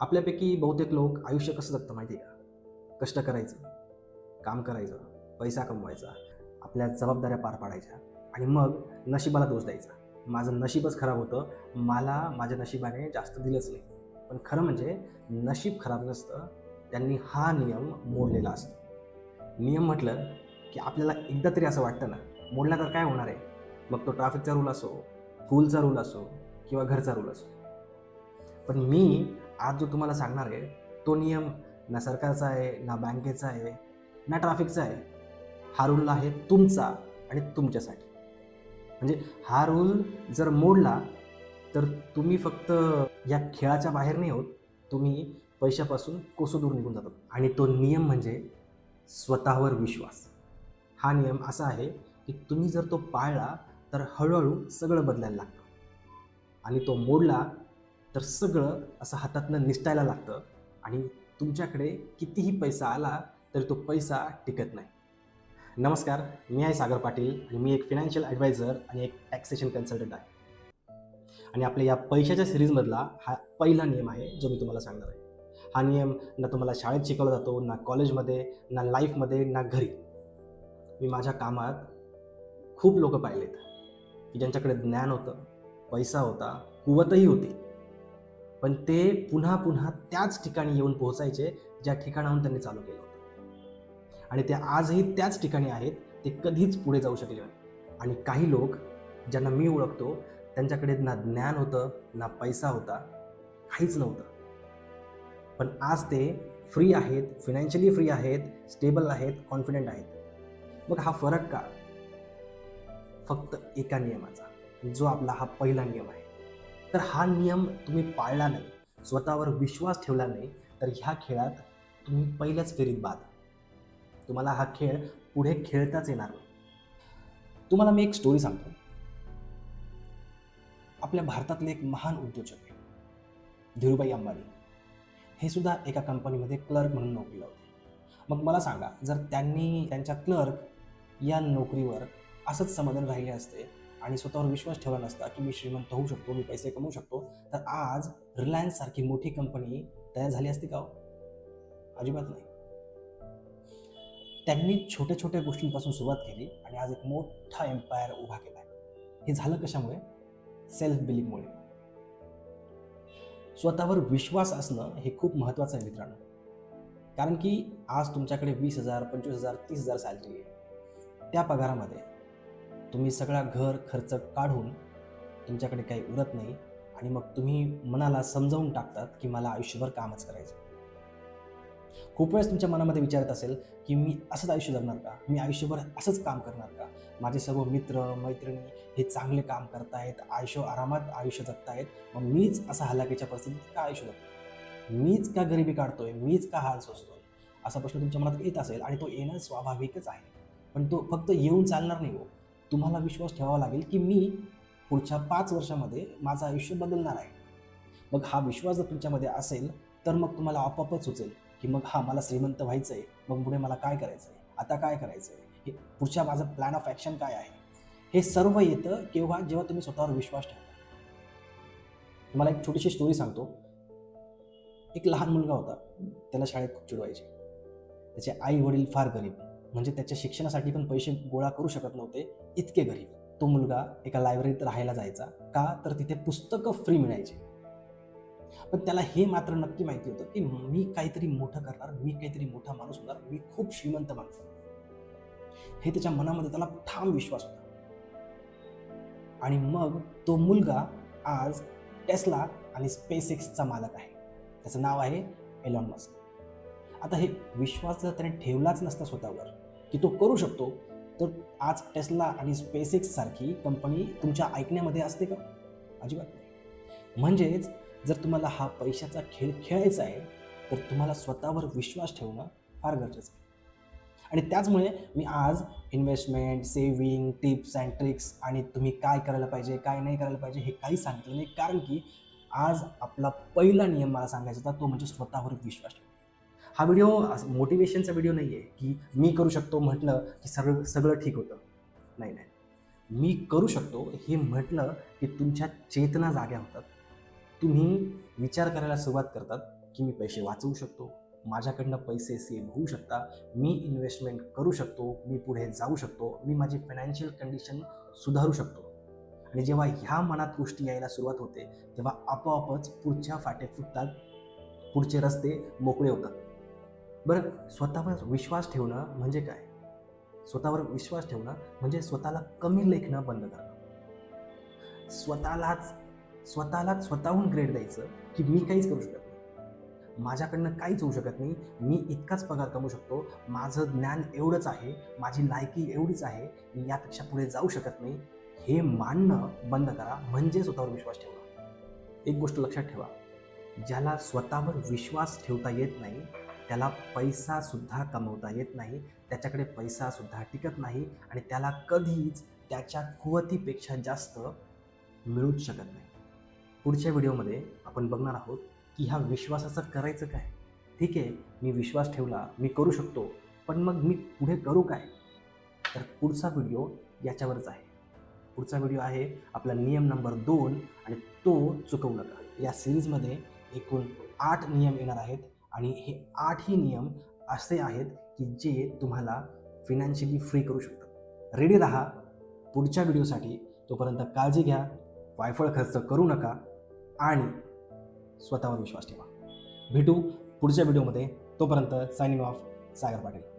आपल्यापैकी बहुतेक लोक आयुष्य कसं जगतं माहिती आहे का? कष्ट करायचं काम करायचं पैसा कमवायचा आपल्या जबाबदाऱ्या पार पाडायच्या आणि मग नशिबाला दोष द्यायचा. माझं नशीबच खराब होतं. मला माझ्या नशिबाने जास्त दिलंच नाही. पण खरं म्हणजे नशीब खराब नसतं त्यांनी हा नियम मोडलेला असतो. नियम म्हटलं की आपल्याला एकदा तरी असं वाटतं ना मोडला तर काय होणार आहे? मग तो ट्रॅफिकचा रूल असो स्कूलचा रूल असो किंवा घरचा रूल असो. पण मी आज जो तुम्हाला सांगणार आहे तो नियम ना सरकारचा आहे ना बँकेचा आहे ना ट्रॅफिकचा आहे हा रूल आहे तुमचा आणि तुमच्यासाठी. म्हणजे हा रूल जर मोडला तर तुम्ही फक्त या खेळाच्या बाहेर नाही होत तुम्ही पैशापासून कोसो दूर निघून जातात. आणि तो नियम म्हणजे स्वतःवर विश्वास. हा नियम असा आहे की तुम्ही जर तो पाळला तर हळूहळू सगळं बदलायला लागतं. आणि तो मोडला तर सगळं असं हातातनं निसटायला लागतं आणि तुमच्याकडे कितीही पैसा आला तरी तो पैसा टिकत नाही. नमस्कार मी आहे सागर पाटील आणि मी एक फिनान्शियल ॲडवायझर आणि एक टॅक्सेशन कन्सल्टंट आहे. आणि आपल्या या पैशाच्या सिरीजमधला हा पहिला नियम आहे जो मी तुम्हाला सांगणार आहे. हा नियम ना तुम्हाला शाळेत शिकवला जातो ना कॉलेजमध्ये ना लाईफमध्ये ना घरी. मी माझ्या कामात खूप लोक पाहिलेत की ज्यांच्याकडे ज्ञान होतं पैसा होता कुवतही होती. पण ते पुन्हा पुन्हा त्याच ठिकाणी येऊन पोहोचायचे ज्या ठिकाणाहून त्यांनी चालू केलं होतं. आणि ते आजही त्याच ठिकाणी आहेत ते कधीच पुढे जाऊ शकले नाही. आणि काही लोक ज्यांना मी ओळखतो त्यांच्याकडे ना ज्ञान होतं ना पैसा होता काहीच नव्हतं. पण आज ते फ्री आहेत फिनान्शियली फ्री आहेत स्टेबल आहेत कॉन्फिडेंट आहेत. मग हा फरक का? फक्त एका नियमाचा. जो आपला हा पहिला नियम आहे. तर हा नियम तुम्ही पाळला नाही स्वतःवर विश्वास ठेवला नाही तर ह्या खेळात तुम्ही पहिल्याच फेरीत बाद. तुम्हाला हा खेळ पुढे खेळताच येणार नाही. तुम्हाला मी एक स्टोरी सांगतो. आपल्या भारतातले एक महान उद्योजक आहे धीरूभाई अंबानी. हे सुद्धा एका कंपनीमध्ये क्लर्क म्हणून नोकरीला होते. मग मला सांगा जर त्यांनी त्यांच्या क्लर्क या नोकरीवर असंच समाधान राहिले असते आणि स्वतःवर विश्वास ठेवला नसता की मी श्रीमंत होऊ शकतो मी पैसे कमवू शकतो तर आज रिलायन्स सारखी मोठी कंपनी तयार झाली असती का हो? अजिबात नाही. त्यांनी छोट्या छोट्या गोष्टींपासून सुरुवात केली आणि आज एक मोठा एम्पायर उभा केला आहे हे झालं कशामुळे? सेल्फ बिलिंगमुळे स्वतःवर विश्वास असणं हे खूप महत्त्वाचं आहे मित्रांनो. कारण की आज तुमच्याकडे वीस हजार पंचवीस हजार तीस हजार सॅलरी आहे. त्या पगारामध्ये तुम्ही सगळा घर खर्च काढून तुमच्याकडे काही उरत नाही आणि मग तुम्ही मनाला समजावून टाकतात की मला आयुष्यभर कामच करायचं खूप वेळेस तुमच्या मनामध्ये विचारत असेल की मी असंच आयुष्य जगणार का? मी आयुष्यभर असंच काम करणार का? माझे सर्व मित्र मैत्रिणी हे चांगले काम करतायत आयुष्य आरामात आयुष्य जगतायत. मग मीच असा हलाखीच्या परिस्थितीत का आयुष्य जगतो मीच का गरिबी काढतोय? मीच का हाल सोसतोय? असा प्रश्न तुमच्या मनात येत असेल आणि तो येणं स्वाभाविकच आहे. पण तो फक्त येऊन चालणार नाही हो. तुम्हाला विश्वास ठेवावा लागेल की मी पुढच्या पाच वर्षामध्ये माझं आयुष्य बदलणार आहे. मग हा विश्वास जर तुमच्यामध्ये असेल तर मग तुम्हाला आपोआपच सुचेल की मग हा मला श्रीमंत व्हायचं आहे मग पुढे मला काय करायचं आहे आता काय करायचं आहे हे पुढच्या माझं प्लॅन ऑफ ॲक्शन काय आहे? हे सर्व येतं केव्हा? जेव्हा तुम्ही स्वतःवर विश्वास ठेवता. तुम्हाला एक छोटीशी स्टोरी सांगतो. एक लहान मुलगा होता. त्याला शाळेत खूप चिडवायचे. त्याचे आई वडील फार गरीब. म्हणजे त्याच्या शिक्षणासाठी पण पैसे गोळा करू शकत नव्हते इतके गरीब. तो मुलगा एका लायब्ररीत राहायला जायचा का? तर तिथे पुस्तकं फ्री मिळायचे. पण त्याला हे मात्र नक्की माहिती होतं की मी काहीतरी मोठं करणार मी काहीतरी मोठा माणूस होणार मी खूप श्रीमंत माणूस हे त्याच्या मनामध्ये त्याला ठाम विश्वास होता. आणि मग तो मुलगा आज टेस्ला आणि स्पेस एक्सचा मालक आहे. त्याचं नाव आहे एलॉन मस्क आता हे विश्वास जर त्याने ठेवलाच नसता स्वतःवर की तो करू शकतो. तर आज टेस्ला आणि स्पेसिक्ससारखी सारखी कंपनी तुमच्या ऐकण्यामध्ये असते का? अजिबात नाही. म्हणजेच जर तुम्हाला हा पैशाचा खेळ खेळायचा आहे तर तुम्हाला स्वतःवर विश्वास ठेवणं फार गरजेचं आहे. आणि त्याचमुळे मी आज investment saving tips and tricks आणि तुम्ही काय करायला पाहिजे काय नाही करायला पाहिजे हे काही सांगितलं नाही. कारण की आज आपला पहिला नियम मला सांगायचा होता तो म्हणजे स्वतःवर विश्वास ठेवा हा व्हिडिओ मोटिवेशनचा व्हिडिओ नाही आहे की मी करू शकतो म्हटलं की सगळं सगळं ठीक होतं. नाही नाही. मी करू शकतो हे म्हटलं की तुमच्या चेतना जाग्या होतात. तुम्ही विचार करायला सुरुवात करतात की मी पैसे वाचवू शकतो माझ्याकडनं पैसे सेव्ह होऊ शकता मी इन्व्हेस्टमेंट करू शकतो मी पुढे जाऊ शकतो मी माझी फायनान्शियल कंडिशन सुधारू शकतो. आणि जेव्हा ह्या मनात गोष्टी यायला सुरुवात होते तेव्हा आपोआपच पुढच्या फाटे फुटतात पुढचे रस्ते मोकळे होतात. बरं स्वतःवर विश्वास ठेवणं म्हणजे काय? स्वतःवर विश्वास ठेवणं म्हणजे स्वतःला कमी लेखणं बंद करणं. स्वतःलाच स्वतःलाच स्वतःहून ग्रेड द्यायचं की मी काहीच करू शकत नाही. माझ्याकडनं काहीच होऊ शकत नाही. मी इतकाच पगार कमवू शकतो. माझं ज्ञान एवढंच आहे माझी लायकी एवढीच आहे मी यापेक्षा पुढे जाऊ शकत नाही. हे मानणं बंद करा म्हणजे स्वतःवर विश्वास ठेवा. एक गोष्ट लक्षात ठेवा. ज्याला स्वतःवर विश्वास ठेवता येत नाही त्याला पैसासुद्धा कमवता येत नाही त्याच्याकडे पैसासुद्धा टिकत नाही आणि त्याला कधीच त्याच्या कुवतीपेक्षा जास्त मिळूच शकत नाही. पुढच्या व्हिडिओमध्ये आपण बघणार आहोत की ह्या विश्वासाचं करायचं काय? ठीक आहे मी विश्वास ठेवला मी करू शकतो पण मग मी पुढे करू काय? तर पुढचा व्हिडिओ याच्यावरच आहे. पुढचा व्हिडिओ आहे आपला नियम नंबर दोन आणि तो चुकवू नका. या सिरीजमध्ये एकूण आठ नियम येणार आहेत. आणि हे आठही नियम असे आहेत की जे तुम्हाला फिनान्शियली फ्री करू शकतात. रेडी राहा. पुढच्या व्हिडिओसाठी तोपर्यंत काळजी घ्या. वायफळ खर्च करू नका. आणि स्वतःवर विश्वास ठेवा. भेटू पुढच्या व्हिडिओमध्ये. तोपर्यंत सायनिंग ऑफ सागर पाटील.